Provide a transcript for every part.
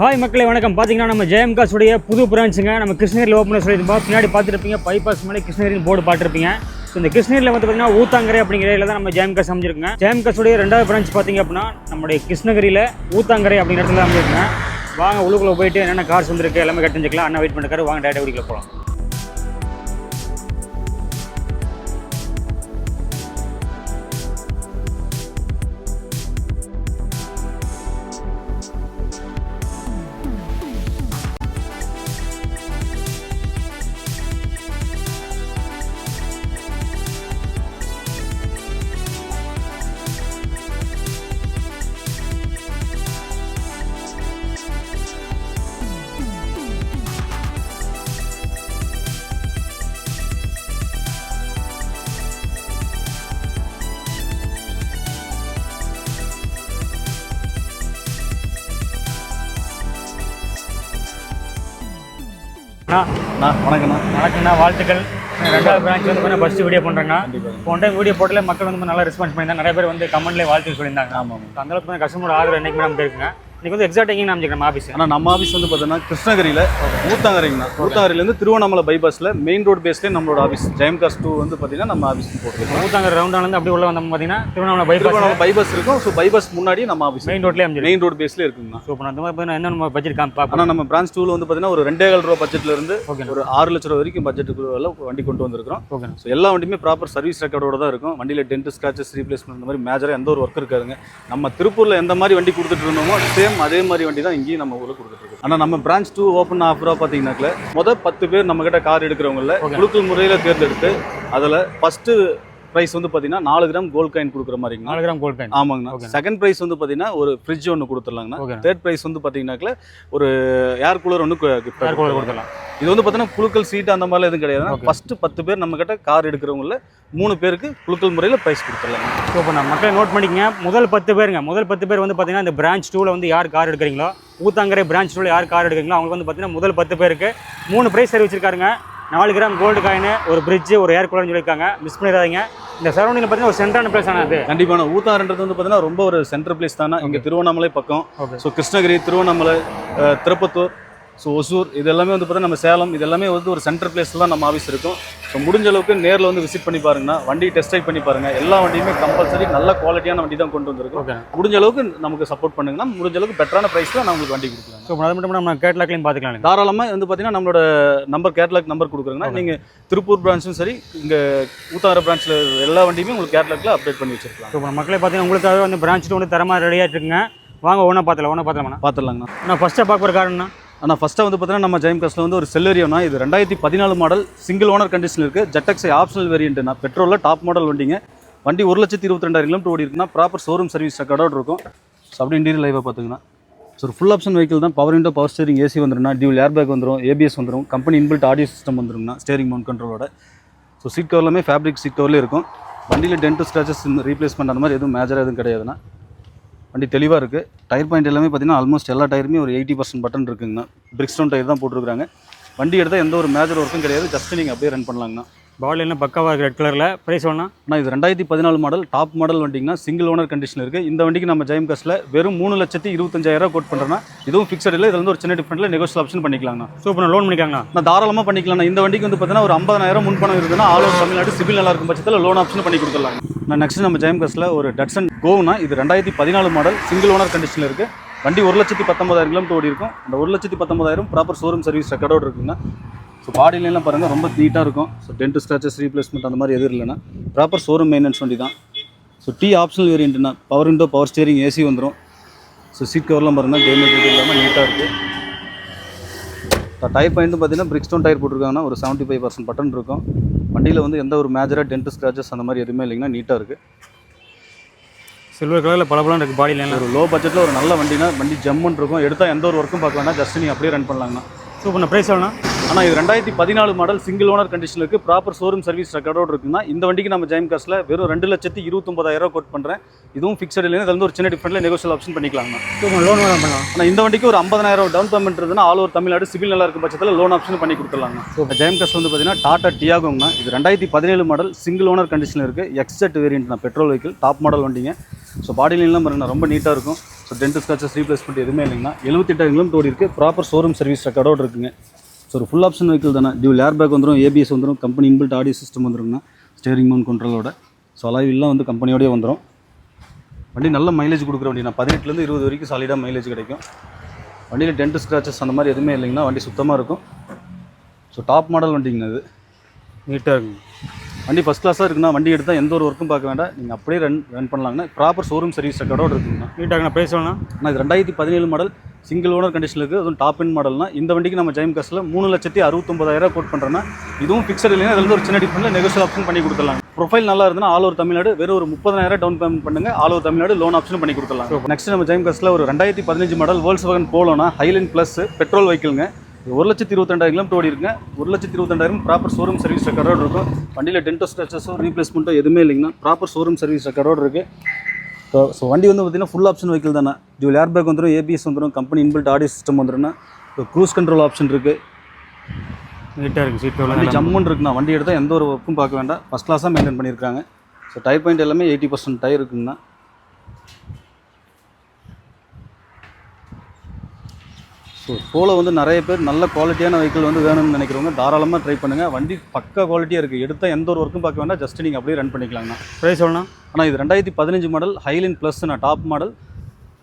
Hi மக்களே வணக்கம். பார்த்தீங்கன்னா நம்ம ஜெயம்காஸ் உடைய புது பிரான்ச்சுங்க. நம்ம கிருஷ்ணகிரியில் ஓப்பன் சொல்லியிருப்போம் பின்னாடி பார்த்துருப்பீங்க பைபாஸ் மேலே கிருஷ்ணகிரின்னு போர்டு பார்த்துருப்பீங்க ஸோ இந்த கிருஷ்ணகிரியில் வந்து பார்த்தீங்கன்னா ஊத்தாங்கரை அப்படிங்கிற ஏரியால தான் நம்ம ஜெயம்காஸ் அமைஞ்சிருக்குங்க. ஜெயம்காஸ் உடைய ரெண்டாவது பிரான்ச் பார்த்தீங்க அப்படின்னா நம்முடைய கிருஷ்ணகிரியில் ஊத்தாங்கரை அப்படிங்கிற இடத்துல அமைஞ்சிருக்குங்க. வாங்க உள்ளுக்குள்ளே போயிட்டு என்னென்ன கார்ஸ் வந்துருக்கு எல்லாமே கட்டிஞ்சிக்கலாம் அண்ணா வெயிட் பண்ணிருக்காரு வாங்க டேட்டா வீடியோக்குள்ள போகலாம் அண்ணா வணக்கண்ணா வணக்கம்ண்ணா. வாழ்த்துக்கள். ரெண்டாவது பிரான்ச் வந்து கொஞ்சம் ஃபஸ்ட்டு வீடியோ பண்ணுறேங்க போன டைம் வீடியோ போட்டல மக்கள் வந்து நல்லா ரெஸ்பான்ஸ் பண்ணியிருந்தாங்க. நிறைய பேர் வந்து கமெண்ட்லேயே வாழ்த்து சொல்லியிருந்தாங்க. ஆமாம் So, அந்த அளவுக்கு கஸ்டமர் ஆதரவு என்னைக்குமே நமக்கு இருக்குங்க. இன்னைக்கு வந்து எக்ஸாக்ட் எங்கே அமைச்சிக்கிறோம் ஆஃபீஸ் ஆனால் நம்ம ஆஃபீஸ் வந்து பார்த்தீங்கன்னா கிருஷ்ணகிரியில் ஊத்தாங்கரைங்கண்ணா ஊத்தாங்கரையிலேருந்து திருவண்ணாமலை பைபாஸில் மெயின் ரோடு பேஸ்லேயே நம்மளோட ஆஃபீஸ் ஜெயம்காஸ் டூ வந்து பார்த்தீங்கன்னா நம்ம ஆஃபீஸ் போட்டுருக்கோம் ஊத்தாங்கர் ரவுண்டாலேருந்து அப்படியே உள்ள வந்தோம் பார்த்தீங்கன்னா திருவண்ணாமலை பைபாஸ் திருவண்ணாமலை பைபாஸ் இருக்கும். ஸோ பைபாஸ் முன்னாடி நம்ம ஆஃபீஸ் மெயின் ரோட்லேயே அமைஞ்சிருக்கு மெயின் ரோடு பேஸ்லேயே இருக்குங்கண்ணா ஸோ இப்போ அந்த மாதிரி என்ன நம்ம பட்ஜெட் காமி பார்ப்போம் ஆனால் நம்ம பிரான்ச் டூவில் வந்து பார்த்தீங்கன்னா ஒரு ரெண்டே கால் ரூபா பட்ஜெட்ல இருந்து ஓகே ஒரு ஆறு லட்ச ரூபா வரைக்கும் பட்ஜெட்டுக்குள்ள வண்டி கொண்டு வந்திருக்கிறோம். ஓகே ஸோ எல்லா வண்டியுமே ப்ராப்பர் சர்வீஸ் ரெக்கார்டோட தான் இருக்கும். வண்டியில் டென்ட் ஸ்க்ராச்சஸ் ரீப்ளேஸ்மெண்ட் இந்த மாதிரி மேஜராக எந்த ஒரு ஒர்க் இருக்காதுங்க. நம்ம திருப்பூரில் எந்த மாதிரி வண்டி கொடுத்துட்டு இருந்தோமோ சேம் அதே மாதிரி வண்டி தான் இங்கேயும் நம்ம ஊரில் கொடுத்துட்டு இருக்கோம் ஆனால் நம்ம பிரான்ச் டூ ஓப்பன் ஆஃபராக பார்த்தீங்கன்னாக்கல மொதல் பத்து பேர் நம்ம கிட்ட கார் எடுக்கிறவங்கள. குழுக்கள் முறையில் தேர்ந்தெடுத்து அதில் ஃபஸ்ட்டு ப்ரைஸ் வந்து பார்த்தீங்கன்னா நாலு கிராம் கோல்ட் காயின் கொடுக்குற மாதிரிங்கண்ணா. நாலு கிராம் கோல்ட் காயின் ஆமாங்கண்ணா. செகண்ட் ப்ரைஸ் வந்து பார்த்தீங்கன்னா ஒரு ஃப்ரிட்ஜ் ஒன்று கொடுத்துடலாங்கண்ணா. தேர்ட் ப்ரைஸ் வந்து பார்த்தீங்கன்னாக்கல ஒரு ஏர் கூலர் ஒன்று ஏர் கூலர் கொடுத்துடலாம். இது வந்து பார்த்தீங்கன்னா குழுக்கள் சீட் அந்த மாதிரிலாம் எதுவும் கிடையாது. ஃபர்ஸ்ட் பத்து பேர் நம்ம கிட்ட கார் எடுக்கிறவங்கள மூணு பேருக்கு குழுக்கள் முறையில் ப்ரைஸ் கொடுத்துடலாம் ஸோ இப்போ நான் மக்களை நோட் பண்ணிக்கங்க. முதல் பத்து பேருங்க. முதல் பத்து பேர் வந்து பார்த்தீங்கன்னா இந்த பிரான்ச் டூவில் வந்து யார் கார் எடுக்கிறீங்களோ ஊத்தாங்கரை பிரான்ச் டூவில் யார் கார் எடுக்கிறீங்களோ அவங்களுக்கு வந்து பார்த்தீங்கன்னா முதல் பத்து பேருக்கு மூணு ப்ரைஸ் அறிவிச்சிருக்காருங்க நாலு கிராம் கோல்டு காயின் ஒரு பிரிட்ஜ் ஒரு ஏர் கூலர்னு சொல்லியிருக்காங்க. மிஸ் பண்ணிடாதீங்க. இந்த சரௌண்டிங் பார்த்தீங்கன்னா ஒரு சென்ட்ரான பிளேஸ் ஆனால் அது கண்டிப்பான ஊத்தாறுன்றது வந்து பார்த்தீங்கன்னா ரொம்ப ஒரு சென்டர் பிளேஸ் தானே? இங்கே திருவண்ணாமலை பக்கம். ஸோ கிருஷ்ணகிரி திருவண்ணாமலை திருப்பத்தூர் ஸோ ஒசூர் இது எல்லாமே வந்து பார்த்தீங்கன்னா நம்ம சேலம் இது எல்லாமே வந்து ஒரு சென்டர் பிளேஸில் தான் நம்ம ஆஃபீஸ் இருக்கும். ஸோ முடிஞ்ச அளவுக்கு நேரில் வந்து விசிட் பண்ணி பாருங்கண்ணா. வண்டி டெஸ்ட் ட்ரைவ் பண்ணி பாருங்க. எல்லா வண்டியுமே கம்பல்சரி நல்ல குவாலிட்டியான வண்டி தான் கொண்டு வந்திருக்கோம். ஓகே முடிஞ்ச அளவுக்கு நமக்கு சப்போர்ட் பண்ணுங்கன்னா முடிஞ்ச அளவுக்கு பெட்டரான ப்ரைஸில் நான் உங்களுக்கு வண்டி கொடுக்கலாம் ஸோ அது மட்டும் நம்ம கேட்லாக்லையும் பார்த்துக்கலாம் தாராளமாக வந்து பார்த்தீங்கன்னா நம்மளோட நம்பர் கேட்லாக் நம்பர் கொடுக்குறோங்கன்னா. நீங்கள் திருப்பூர் பிரான்ச்சும் சரி இங்கே ஊத்தார பிரான்ச்சில் எல்லா வண்டியுமே உங்களுக்கு கேட்லாக்ல அப்டேட் பண்ணி வச்சிருக்கலாம். ஸோ மக்களே பார்த்தீங்கன்னா உங்களுக்காக வந்து பிரான்ச் டூ வந்து தரமாக ரெடியாக இருக்குங்க. வாங்க ஒன்றா பார்த்துல ஒன்றா பார்த்துலாம்ண்ணா பார்த்துடலாங்கண்ணா. நான் ஃபஸ்ட்டாக பார்க்க போகிற காரணம்னா ஆனால் ஃபஸ்ட்டாக வந்து பார்த்தீங்கன்னா நம்ம ஜெயம் காஸ்ட்டில் வந்து ஒரு செல்லரியோனா இது ரெண்டாயிரத்தி பதினாலு மாடல் சிங்கிள் ஓனர் கண்டிஷன் இருக்குது ஜெட்டக்ஸை ஆப்ஷனல் வேரியண்ட்டுனா பெட்ரோலில் டாப் மாடல் வண்டிங்க. வண்டி ஒரு லட்சத்தி இருபத்தி ரெண்டாயிரம் கிலோமீட்டர் ஓடி இருக்குன்னா ப்ராப்பர் ஷோரூம் சர்வீஸ் ரெக்கார்டோடு இருக்கும். ஸோ அப்படி இன்டீரியர் லைவாக பார்த்துங்கன்னா ஸோ ஒரு ஃபுல் ஆப்ஷன் வெஹிக்கிள் தான். Power window power steering AC வந்துரும்னா dual air bag வந்துடும் ஏபிஎஸ் வந்துடும் கம்பெனி இன்பில்ட் ஆடியோ சிஸ்டம் வந்துருங்கண்ணா ஸ்டேரிங் மவுண்ட் கண்ட்ரோலோட ஸோ சீட் கவர்லாமே ஃபேப்ரிக் சீட் கவர்லேயே இருக்கும். வண்டியில் டென்ட் ஸ்க்ராச்சஸ் ரீப்ளேஸ்மெண்ட் அந்த மாதிரி எதுவும் மேஜராக எதுவும் கிடையாதுண்ணா வண்டி தெளிவாக இருக்குது டயர் பாயிண்ட் எல்லாமே பார்த்தீங்கன்னா ஆல்மோஸ்ட் எல்லா டயருமே ஒரு எயிட்டி பர்சன்ட் பட்டன் இருக்குங்கண்ணா. பிரிக்ஸ்டோன் டயர் தான் போட்டிருக்காங்க வண்டி எடுத்தால் எந்த ஒரு மேஜர் ஒர்க்கும் கிடையாது. ஜஸ்ட் நீங்கள் அப்படியே ரன் பண்ணலாங்கண்ணா. என்ன பக்காவாக இருக்குது ரெட் கலரில் ப்ரைஸ் வேணா ஆனால் இது ரெண்டாயிரத்தி பதினாலு மாடல் டாப் மாடல் வண்டிங்கன்னா சிங்கிள் ஓனர் கண்டிஷன் இருக்குது இந்த வண்டிக்கு நம்ம ஜெயம் காஸ்ட்டில் வெறும் மூணு லட்சத்தி இருபத்தஞ்சாயிரம் கோட் பண்ணுறோன்னா இதுவும் ஃபிக்ஸட் இல்லை இதில் வந்து ஒரு சின்ன டிஃப்ரெண்ட்டில் நெகோஷியல் ஆப்ஷன் பண்ணிக்கலாங்கண்ணா. நான் லோன் பண்ணிக்காங்கண்ணா நான் தாராளமாக பண்ணிக்கலாம்ண்ணா இந்த வண்டிக்கு வந்து பார்த்தீங்கன்னா ஒரு ஐம்பதாயிரம் முன்பணம் இருக்குதுன்னா ஆல் ஓவர் தமிழ்நாடு சிவில் நல்லா இருக்கும் பட்சத்தில் லோன் ஆப்ஷன் பண்ணி கொடுத்துடலாம் நான் நெக்ஸ்ட் நம்ம ஜெயம் காஸ்ட்டில் ஒரு டட்சன் கோவ்னா இது ரெண்டாயிரத்தி பதினாலு மாடல் சிங்கிள் ஓனர் கண்டிஷனில் இருக்குது வண்டி ஒரு லட்சத்தி பத்தொன்பதாயிரம் கிலோமீட்டர் ஓடி இருக்கும் அந்த ஒரு லட்சத்தி பத்தொன்பதாயிரம் ப்ராப்பர் ஷோரூம் சர்வீஸ் ரெக்கார்டோடு இருக்குங்க ஸோ பாடியிலலாம் பாருங்கள் ரொம்ப நீட்டாக இருக்கும். ஸோ டென்ட் ஸ்க்ராச்சஸ் ரீப்ளேஸ்மெண்ட் அந்த மாதிரி எதுவும் இல்லைன்னா ப்ராப்பர் ஷோரூம் மெயின்டெனன்ஸ் வண்டி தான். So D optional வேரியண்ட்னா power window power steering AC வந்துடும் ஸோ சீட் கவர்லாம் பாருங்கள் டேமேஜ் எதுவும் இல்லாமல் நீட்டாக இருக்குது டயர் பாயிண்ட்டும் பார்த்தீங்கன்னா பிரிக்ஸ்டோன் டயர் போட்டிருக்காங்கன்னா ஒரு செவன்ட்டி ஃபைவ் பர்சன்ட் பட்டன் இருக்கும். வண்டியில் வந்து எந்த ஒரு மேஜராக டென்ட் ஸ்க்ராச்சஸ் அந்த மாதிரி எதுவுமே இல்லைங்கன்னா நீட்டாக இருக்குது சில்வர் கலரில் பல இருக்குது பாடியில் ஒரு லோ பட்ஜெட்டில் ஒரு நல்ல வண்டினா வண்டி ஜம்முன்னு இருக்கும். எடுத்தால் எந்த ஒரு ஒர்க்கும் பார்க்க வேணாம். ஜஸ்ட் நீங்கள் அப்படியே ரன் பண்ணலாங்கண்ணா. ஸோ இப்போ நான் ப்ரைஸ் வேணா. ஆனால் இது ரெண்டாயிரத்தி பதினாலு மாடல் சிங்கிள் ஓனர் கண்டிஷனில் இருக்குது ப்ராப்பர் ஷோரூம் சர்வீஸ் ரெக்கார்டோடு இருக்குன்னா இந்த வண்டிக்கு நம்ம ஜெயம் காசில் வெறும் ரெண்டு லட்சத்தி இருபத்தொம்பதாயிரம் கோட் பண்ணுறேன் இதுவும் ஃபிக்ஸட் இல்லைன்னா வந்து ஒரு சின்ன டிஃப்ரெண்ட்டில் நெகோஷியல் ஆப்ஷன் பண்ணிக்கலாங்கண்ணா சூப்பர் லோன் பண்ணலாம் ஆனால் இந்த வண்டிக்கு ஒரு ஐம்பதாயிரம் டவுன் பேமெண்ட் இருந்ததுன்னா ஆல் ஓவர் தமிழ்நாடு சிவில் நல்லா இருக்கும் பட்சத்தில் லோன் ஆப்ஷன் பண்ணி கொடுத்துடலாங்க ஜெயம் காஸ் வந்து பார்த்தீங்கன்னா டாடா டியாகோங்கண்ணா இது ரெண்டாயிரத்தி பதினேழு மாடல் சிங்கிள் ஓனர் கண்டிஷனில் இருக்குது எக்ஸட் variant petrol vehicle top model வண்டிங்க. ஸோ பாடிலாம் பாருங்க ரொம்ப நீட்டாக இருக்கும். ஸோ டென்ட் ஸ்க்ராச்சஸ் ரீப்ளேஸ்மெண்ட் எதுவுமே இல்லைங்கண்ணா. எழுபத்தெட்டாயிரம் கிலோமீட்டர் ஓடி இருக்குது ப்ராப்பர் ஷோரூம் சர்வீஸ் ரெக்கார்டோடு இருக்குங்க. ஸோ ஒரு ஃபுல் ஆப்ஷன் வெஹிக்கிள் தானே. டியூல் ஏர் பேக் வந்துடும் ஏபிஎஸ் வந்துடும் கம்பெனி இன்பில்ட் ஆடியோ சிஸ்டம் வந்துருங்கண்ணா. ஸ்டேரிங் மவுண்ட் கண்ட்ரோலோட ஸோ அலாவில்லாம் வந்து கம்பெனியோடய வந்துடும் வண்டி நல்ல மைலேஜ் கொடுக்குற வண்டி நான் பதினெட்டுலேருந்து இருபது வரைக்கும் சாலிடாக மைலேஜ் கிடைக்கும். வண்டியில் டென்ட் ஸ்க்ராச்சஸ் அந்த மாதிரி எதுவுமே இல்லைங்கன்னா வண்டி சுத்தமாக இருக்கும். ஸோ டாப் மாடல் வண்டிங்கண்ணா அது நீட்டாக இருக்குங்க. வண்டி ஃபஸ்ட் கிளாஸாக இருக்குன்னா வண்டி எடுத்தால் எந்த ஒரு ஒர்க்கும் பார்க்க வேண்டாம். நீங்கள் அப்படியே ரன் ரன் பண்ணலாங்கண்ணா. ப்ராப்பர் ஷோரூம் சர்வீஸ் ரெக்கார்டோடு இருக்குங்கண்ணா. நீட்டாக ப்ரைஸ் சொல்லலாம் ஆனால் இது ரெண்டாயிரத்தி பதினேழு மாடல் சிங்கிள் ஓனர் கண்டிஷனில் இருக்குது அதுவும் டாப் எண்ட் மாடல்னா இந்த வண்டிக்கு நம்ம ஜெயம் காசில் மூணு லட்சத்தி அறுபத்தொம்பதாயிரம் கோட் பண்ணுறோன்னா இதுவும் ஃபிக்ஸட் இல்லைன்னா வந்து ஒரு சின்ன டிஃபரெண்ட்டில் நெகோஷியல் ஆப்ஷன் பண்ணி கொடுத்துடலாம் ப்ரொஃபைல் நல்லா இருந்தால் ஆல் ஓவர் தமிழ்நாடு வெறும் ஒரு முப்பதாயிரம் டவுன் பேமெண்ட் பண்ணுங்க. All over Tamil Nadu loan option பண்ணி கொடுத்துடலாம் நெக்ஸ்ட் நம்ம ஜெயம் காசில் ஒரு ரெண்டாயிரத்தி பதினஞ்சு மாடல் வேர்ல்ஸ் வகன் போலோனா ஹைலைன் ப்ளஸ் பெட்ரோல் வெஹிக்கிள்ங்க ஒரு லட்சத்தி இருபத்தெண்டாயிரம் கிலோமீட்டர் ஓடி இருக்குங்க. ஒரு லட்சத்தி இருபத்தெண்டாயிரம் ப்ராப்பர் ஷோரூம் சர்வீஸ் ரெக்கார்டோடு இருக்கும். வண்டியில் டென்டோ ஸ்ட்ரச்சஸோ ரீப்ளேஸ்மெண்ட்டோ எதுவுமே இல்லைங்கன்னா ப்ராப்பர் ஷோரூம் சர்வீஸ் ரெக்கார்டோடு இருக்குது ஸோ ஸோ வண்டி வந்து பார்த்தீங்கன்னா ஃபுல் ஆப்ஷன் வெஹிக்கிள் தானே டியூல் ஏர் பேக் வந்துடும் ஏபிஎஸ் வந்துடும் கம்பெனி இன்பில்ட் ஆடியோ சிஸ்டம் வந்துடும்னா இப்போ க்ரூஸ் கண்ட்ரோல் ஆப்ஷன் இருக்குது நீட்டாக இருக்குது சீட் வண்டி ஜம்முன்னு இருக்குண்ணா. வண்டி எடுத்தால் எந்த ஒரு ஒர்க்கும் பார்க்க வேண்டாம். ஃபஸ்ட் கிளாஸாக மெயின்டைன் பண்ணியிருக்காங்க. ஸோ டயர் பாயிண்ட் எல்லாமே எயிட்டி பர்சன்ட் டயர் இருக்குங்கண்ணா. ஸோ போல வந்து நிறைய பேர் நல்ல குவாலிட்டியான வெஹிக்கிள் வந்து வேணும்னு நினைக்கிறவங்க தாராளமாக ட்ரை பண்ணுங்கள் வண்டி பக்கா குவாலிட்டியாக இருக்குது எடுத்தால் எந்த ஒரு ஒர்க்கும் பார்க்க வேண்டாம். ஜஸ்ட் நீங்கள் அப்படியே ரன் பண்ணிக்கலாங்கண்ணா. ப்ரைஸ் சொல்லலாம் ஆனால் இது ரெண்டாயிரத்தி பதினஞ்சு மாடல் ஹைலின் ப்ளஸ் நான் top model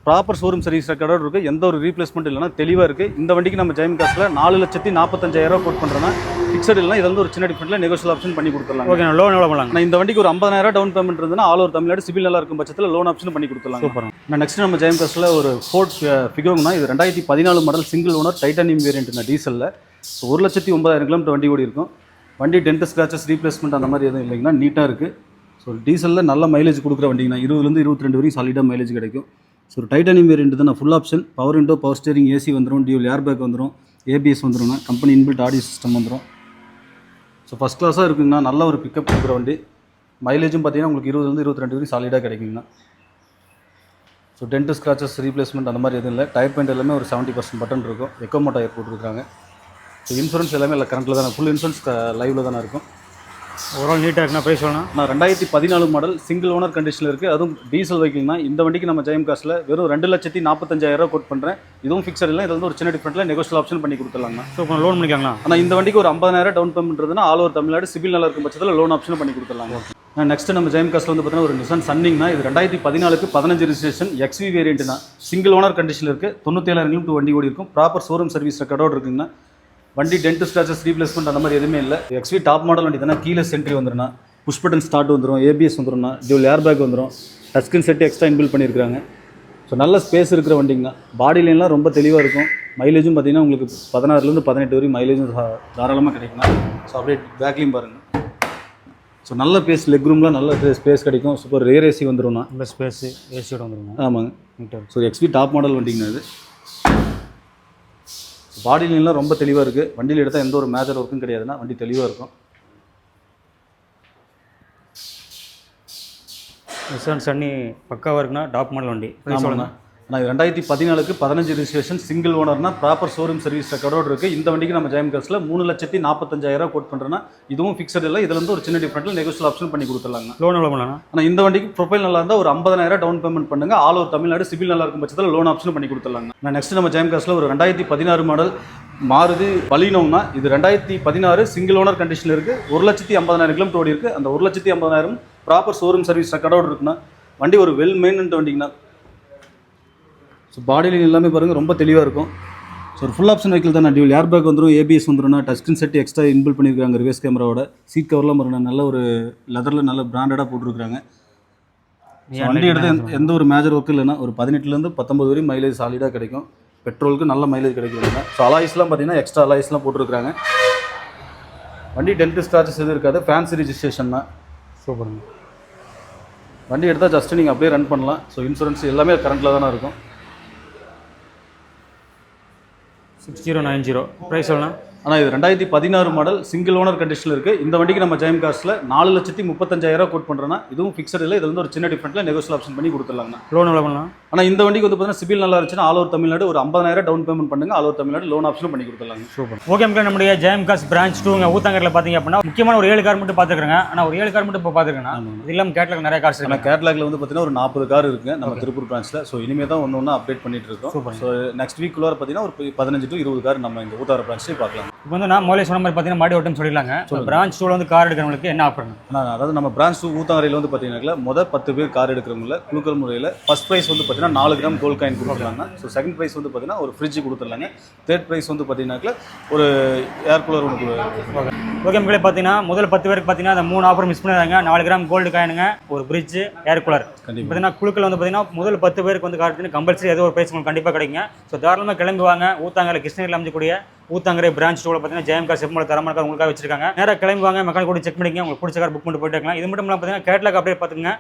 proper showroom service ரெக்கார்டோடு இருக்குது எந்த ஒரு ரீப்ளேஸ்மெண்ட் இல்லைனா தெளிவாக இருக்குது இந்த வண்டிக்கு நம்ம ஜெயம் காசில் நாலு லட்சத்தி நாற்பத்தஞ்சாயிரம் கோட் பண்ணுறோன்னா ஃபிக்ஸட் இல்லைனா இது வந்து ஒரு சின்ன டிஃபரெண்ட்டில் நெகோஷியல் ஆப்ஷன் பண்ணி கொடுத்துடலாம் ஓகே லோன் எவ்வளோ நான் இந்த வண்டிக்கு ஒரு ஐம்பதாயிரம் டவுன் பேமெண்ட் இருந்ததுன்னா ஆல் ஓவர் தமிழ்நாடு சிவில் நல்லா இருக்கும் பட்சத்தில் லோன் ஆப்ஷன் பண்ணி கொடுத்துடலாம் சூப்பர் நான் நெக்ஸ்ட் நம்ம ஜெயம் காசில் ஒரு ஃபோர்ட் ஃபிகோங்கனா இது ரெண்டாயிரத்தி பதினாலு model single owner titanium variant டீசலில் so ஒரு லட்சத்தி ஒன்பதாயிரம் கிலோமீட்டர் வண்டி ஓடி இருக்கும். வண்டி டென்ட் ஸ்க்ராச்சஸ் ரீப்ளேஸ்மெண்ட் அந்த மாதிரி எதுவும் இல்லைங்கன்னா நீட்டாக இருக்குது ஸோ டீசலில் நல்ல மைலேஜ் கொடுக்குற வண்டிங்கண்ணா இருபதுலேருந்து இருபத்தி ரெண்டு வரைக்கும் சாலிடாக மைலேஜ் கிடைக்கும். ஸோ ஒரு டைட்டானியம் வேரியண்ட் தான். Full option power window power steering AC வந்துடும் டியூல் ஏர் பேக் வந்துடும் ஏபிஎஸ் வந்துடும் கம்பெனி இன்பில்ட் ஆடியோ சிஸ்டம் வந்துடும் ஸோ ஃபஸ்ட் கிளாஸாக இருக்குங்கண்ணா. நல்ல ஒரு பிக்கப் கொடுக்குற வண்டி. மைலேஜும் பார்த்தீங்கன்னா உங்களுக்கு இருபதுலேருந்து இருபத்தி ரெண்டு வரைக்கும் சாலிடாக கிடைக்குங்கண்ணா. ஸோ டென்ட் ஸ்க்ராச்சஸ் ரீப்ளேஸ்மெண்ட் அந்த மாதிரி எதுவும் இல்லை. டயர் பெயிண்ட் எல்லாமே ஒரு செவன்ட்டி பர்சன்ட் பட்டன் இருக்கும். எக்கோமோ டயர் போட்டுருக்காங்க ஸோ இன்சூரன்ஸ் எல்லாமே இல்லை. கரண்ட்டில் தானே. ஃபுல் இன்சூரன்ஸ் லைவில் தானே இருக்கும். ஓவரால் நீட்டாக இருக்குண்ணா ப்ரைஸ் சொல்லலாம் நான் ரெண்டாயிரத்தி பதினாலு மாடல் சிங்கிள் ஓனர் கண்டிஷனில் இருக்குது அதுவும் டீசல் வெஹிக்கிள்னா இந்த வண்டிக்கு நம்ம ஜெயம் காசில் வெறும் ரெண்டு லட்சத்தி நாற்பத்தஞ்சாயிரம் கோட் பண்ணுறேன் இதுவும் ஃபிக்ஸட் இல்லை இது வந்து ஒரு சின்ன டிஃப்ரெண்ட்டில் நெகோஷியல் ஆப்ஷன் பண்ணி கொடுத்துடலாங்கண்ணா சூப்பர் லோன் பண்ணிக்கலாங்களா? ஆனால் இந்த வண்டிக்கு ஒரு ஐம்பதாயிரம் டவுன் பேமெண்ட் இருந்ததுன்னா ஆல் ஓவர் தமிழ்நாடு சிவில் நல்லா இருக்கும் பட்சத்தில் லோன் ஆப்ஷன் பண்ணி கொடுத்துடலாம் நான் நெக்ஸ்ட் நம்ம ஜெயம் காசில் வந்து பார்த்தீங்கன்னா ஒரு நிசான் சன்னிங்னா இது ரெண்டாயிரத்தி பதினாலுக்கு பதினஞ்சு ரிஜிஸ்ட்ரேஷன் எக்ஸ்வி வேரியன்ட்னா சிங்கிள் ஓனர் கண்டிஷனில் இருக்குது தொண்ணூத்தேழாயிரம் கிலோமீட்டர் வண்டி ஓடி இருக்கும் ப்ராப்பர் ஷோரூம் சர்வீஸ் ரெக்கார்டோடு இருக்குங்கண்ணா. வண்டி டென்ட் ஸ்டாச்சஸ் ரீப்ளேஸ்மெண்ட் அந்த மாதிரி எதுவுமே இல்லை. எக்ஸ்வி டாப் மாடல் வண்டி தானே கீழே சென்ட்ரி வந்துருண்ணா புஷ் பட்டன் ஸ்டார்ட் வந்துடும் ஏபிஎஸ் வந்துடும்ண்ணா டியூல் ஏர் பேக் வந்துடும் டச் ஸ்க்ரீன் செட்டு எக்ஸ்ட்ரா இன்பில் பண்ணியிருக்காங்க ஸோ நல்ல ஸ்பேஸ் இருக்கிற வண்டிங்கண்ணா பாடி லைன்லாம் ரொம்ப தெளிவாக இருக்கும். மைலேஜும் பார்த்தீங்கன்னா உங்களுக்கு பதினாறுலேருந்து பதினெட்டு வரைக்கும் மைலேஜும் தாராளமாக கிடைக்குண்ணா ஸோ அப்படியே பேக்லேயும் பாருங்கள் ஸோ நல்ல பேஸ் லெக் ரூம்லாம் நல்ல ஸ்பேஸ் கிடைக்கும். சூப்பர் ரேர் ஏசி வந்துடும்ண்ணா நல்ல ஸ்பேஸு ஏசியோட வந்துருங்க ஆமாங்க. ஸோ எக்ஸ்பி டாப் மாடல் வண்டிங்கண்ணா இது பாடி லைன்லாம் ரொம்ப தெளிவாக இருக்குது வண்டியில் எடுத்தால் எந்த ஒரு மேஜர் ஒர்க்கும் கிடையாதுன்னா வண்டி தெளிவாக இருக்கும். நிசான் சன்னி பக்காவாக இருக்குண்ணா டாப் மாடல் வண்டி. நான் ரெண்டாயிரத்தி பதினாலுக்கு பதினஞ்சு ரிஜிஸ்ட்ரேஷன் சிங்கிள் ஓனர்னா ப்ராப்பர் ஷோரூம் சர்வீஸ் ரெக்கார்டோடு இருக்குது இந்த வண்டிக்கு நம்ம ஜெயம் காசில் மூணு லட்சத்தி நாற்பத்தஞ்சாயிரம் கோட் பண்ணுறேன்னா இதுவும் ஃபிக்ஸட் இல்லை. இதுல இருந்து ஒரு சின்ன டிஃப்ரெண்ட்டில் நெகோஷியல் ஆப்ஷன் பண்ணி கொடுத்துடலாங்க. லோன் எவ்வளோ ஆனால் இந்த வண்டிக்கு ப்ரொஃபைல் நல்லா இருந்தால் ஒரு ஐம்பதாயிரம் டவுன் பேமெண்ட் பண்ணுங்க. ஆல் ஓவர் தமிழ்நாடு சிவில் நல்லா இருக்கும் பட்சத்தில் லோன் ஆப்ஷன் பண்ணி கொடுத்துடலாங்க. நான் நெக்ஸ்ட் நம்ம ஜெயம் காசில் ஒரு ரெண்டாயிரத்தி பதினாறு மாடல் மாறுதி பலினோம்னா இது ரெண்டாயிரத்தி பதினாறு சிங்கிள் ஓனர் கண்டிஷனில் இருக்குது ஒரு லட்சத்தி ஐம்பதாயிரம் கிலோமீட்டர் ஓடி இருக்குது அந்த ஒரு லட்சத்தி ஐம்பதாயிரம் ப்ராப்பர் ஷோரூம் சர்வீஸ் ரெக்கார்டோடு இருக்குண்ணா வண்டி ஒரு வெல் மெயின்டென்ட் வண்டிங்கண்ணா. ஸோ பாடி லைன் எல்லாமே பாருங்கள் ரொம்ப தெளிவாக இருக்கும். ஸோ ஒரு ஃபுல் ஆப்ஷன் வெஹிக்கிள் தான் டியூல் ஏர் பேக் வந்துடும் ஏபிஎஸ் வந்துடும் touch screen set extra inbuilt பண்ணியிருக்காங்க ரிவர்ஸ் கேமராவோட சீட் கவர்லாம் பாருங்க நல்ல ஒரு லெதரில் நல்ல பிராண்டடாக போட்டிருக்காங்க வண்டி எடுத்து எந்த- எந்த ஒரு மேஜர் ஒர்க் இல்லைன்னா ஒரு பதினெட்டுலேருந்து பத்தொம்பது வரையும் மைலேஜ் சாலிடாக கிடைக்கும். பெட்ரோலுக்கு நல்ல மைலேஜ் கிடைக்கும். ஸோ அலாய்ஸ்லாம் பார்த்தீங்கன்னா எக்ஸ்ட்ரா அலாய்ஸ்லாம் போட்டிருக்காங்க வண்டி டென்ட் ஸ்க்ராச்சஸ் எதுவும் இருக்காது. ஃபேன்சி ரிஜிஸ்ட்ரேஷன் தான். சூப்பருங்க. வண்டி எடுத்தால் ஜஸ்ட் நீங்கள் அப்படியே ரன் பண்ணலாம். ஸோ இன்சூரன்ஸ் எல்லாமே கரண்ட்டில் தானே இருக்கும். Six zero nine zero. Price சொல்லலாம் ஆனால் இது ரெண்டாயிரத்தி பதினாறு மாடல் சிங்கிள் ஓனர் கண்டிஷனில் இருக்குது இந்த வண்டிக்கு நம்ம ஜெயம் காஸ்ட்டில் நாலு லட்சத்தி முப்பத்தஞ்சாயிரம் கோட் பண்ணுறோன்னா இதுவும் ஃபிக்ஸட் இல்லை இது வந்து ஒரு சின்ன டிஃப்ரெண்ட்டில் நெகோசியல் ஆப்ஷன் பண்ணி கொடுத்துடலாங்கண்ணா லோன் எவ்வளோ பண்ணலாம்? ஆனால் இந்த வண்டிக்கு வந்து பார்த்தீங்கன்னா சிபில் நல்லா இருந்துச்சுன்னா ஆல் ஓவர் தமிழ்நாடு ஒரு ஐம்பதாயிரம் டவுன் பேமெண்ட் பண்ணுங்க. ஆல் ஓவர் தமிழ்நாடு லோன் ஆப்ஷனும் பண்ணி கொடுத்துடலாங்க சூப்பர் ஓகே மக்கள் நம்முடைய ஜெயம் காஸ் பிரான்ச் டூங்க ஊத்தாங்கரில் பார்த்தீங்க அப்படின்னா முக்கியமான ஒரு ஏழு கார் மட்டும் பார்த்துருக்காங்க ஆனால் ஒரு ஏழு கார் மட்டும் இப்போ பார்த்துருக்கேன் இது இல்லாமல் கேட்லாக் நிறைய கார்ஸ் இருக்கு. கேட்லாக்ல வந்து பார்த்தீங்கன்னா ஒரு நாற்பது கார் இருக்குங்க நம்ம திருப்பூர் பிரான்ச்சில் ஸோ இனிமே தான் ஒன்று ஒன்று அப்டேட் பண்ணிட்டு இருக்கோம். ஸோ நெக்ஸ்ட் வீக் குள்ளார பார்த்தீங்கன்னா ஒரு பதினஞ்சு டு இருபது கார் நம்ம இந்த ஊத்தார பிரான்ச்லேயே பார்க்கலாம் இப்போ வந்து நான் முதல்ல சொன்ன மாதிரி பார்த்தீங்கன்னா மாடி ஓட்டம் சொல்லிடலாங்க. பிரான்ச் டூவில் வந்து கார் எடுக்கிறவங்களுக்கு என்ன ஆஃபர் அதாவது நம்ம பிரான்ச் டூ ஊத்தாங்கரையில் வந்து பார்த்தீங்கன்னா மொதல் பத்து பேர் கார் எடுக்கிறவங்கள குழுக்கள் முறையில் ஃபர்ஸ்ட் ப்ரைஸ் வந்து பார்த்தீங்கன்னா நாலு கிராம் கோல்ட் காயின் கொடுத்துருக்காங்க ஸோ செகண்ட் ப்ரைஸ் வந்து பார்த்தீங்கன்னா ஒரு ஃப்ரிட்ஜ் கொடுத்துருலாங்க தேர்ட் ப்ரைஸ் வந்து பார்த்தீங்கன்னா ஒரு ஏர் கூலர் ஒன்று ஓகே மக்களே பார்த்தீங்கன்னா முதல் பத்து பேருக்கு பார்த்தீங்கன்னா அந்த மூணு ஆஃபர் மிஸ் பண்ணிடுறாங்க நாலு கிராம் கோல்டு காயினுங்க ஒரு பிரிட்ஜ் ஏர் கூலர் கண்டிப்பாக பார்த்தீங்கன்னா குழுக்கள் வந்து பார்த்தீங்கன்னா முதல் பத்து பேருக்கு வந்து கார்டு கம்பல்சரி ஏதோ ஒரு ப்ரைஸ் உங்களுக்கு கண்டிப்பாக கிடைக்குங்க. ஸோ தாராளமாக கிளம்பி வாங்க. ஊத்தாங்கரை கிருஷ்ணகிரியில் அமைஞ்சக்கூடிய ஊத்தாங்கரை பிரான்ச் டூவில் பார்த்தீங்கன்னா ஜெயம் கார் செப்பமோட தரமான கார் உங்களுக்காக வச்சிருக்காங்க. நேராக கிளம்பி வாங்க மெக்கானிக் கூட செக் பண்ணிக்கங்க. உங்களுக்கு பிடிச்ச கார் புக் பண்ணிட்டு போயிட்டு இருக்கலாம். இது மட்டும் இல்லாமல் பார்த்தீங்கன்னா கேட்லாக் அப்படியே பார்த்துங்க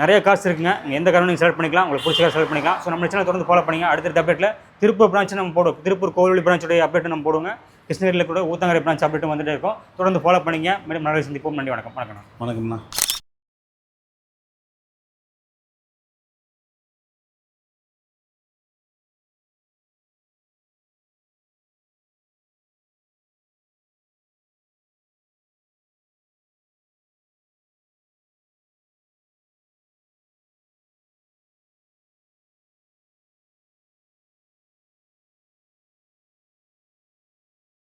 நிறைய காசு இருக்குங்க. நீங்கள் எந்த காரும் நீங்கள் செலக்ட் பண்ணிக்கலாம். உங்களுக்கு பிடிச்ச கார் செலக்ட் பண்ணிக்கலாம். ஸோ நம்ம சேனல் தொடர்ந்து ஃபாலோ பண்ணிங்க. அடுத்த அப்டேட்டில் திருப்பூர் பிரான்ச் நம்ம போடுவோம். திருப்பூர் கோவிலி பிரான்ச்சோடைய அப்டேட் நம்ம போடுவோம் கிருஷ்ணகிரியில் கூட ஊத்தாங்கரை பிரான்ச் அப்டேட்டும் வந்துட்டே இருக்கும். தொடர்ந்து ஃபாலோ பண்ணிங்க. மேடம் நல்ல சந்திப்போம். நன்றி வணக்கம். வணக்கம் வணக்கம்ண்ணா.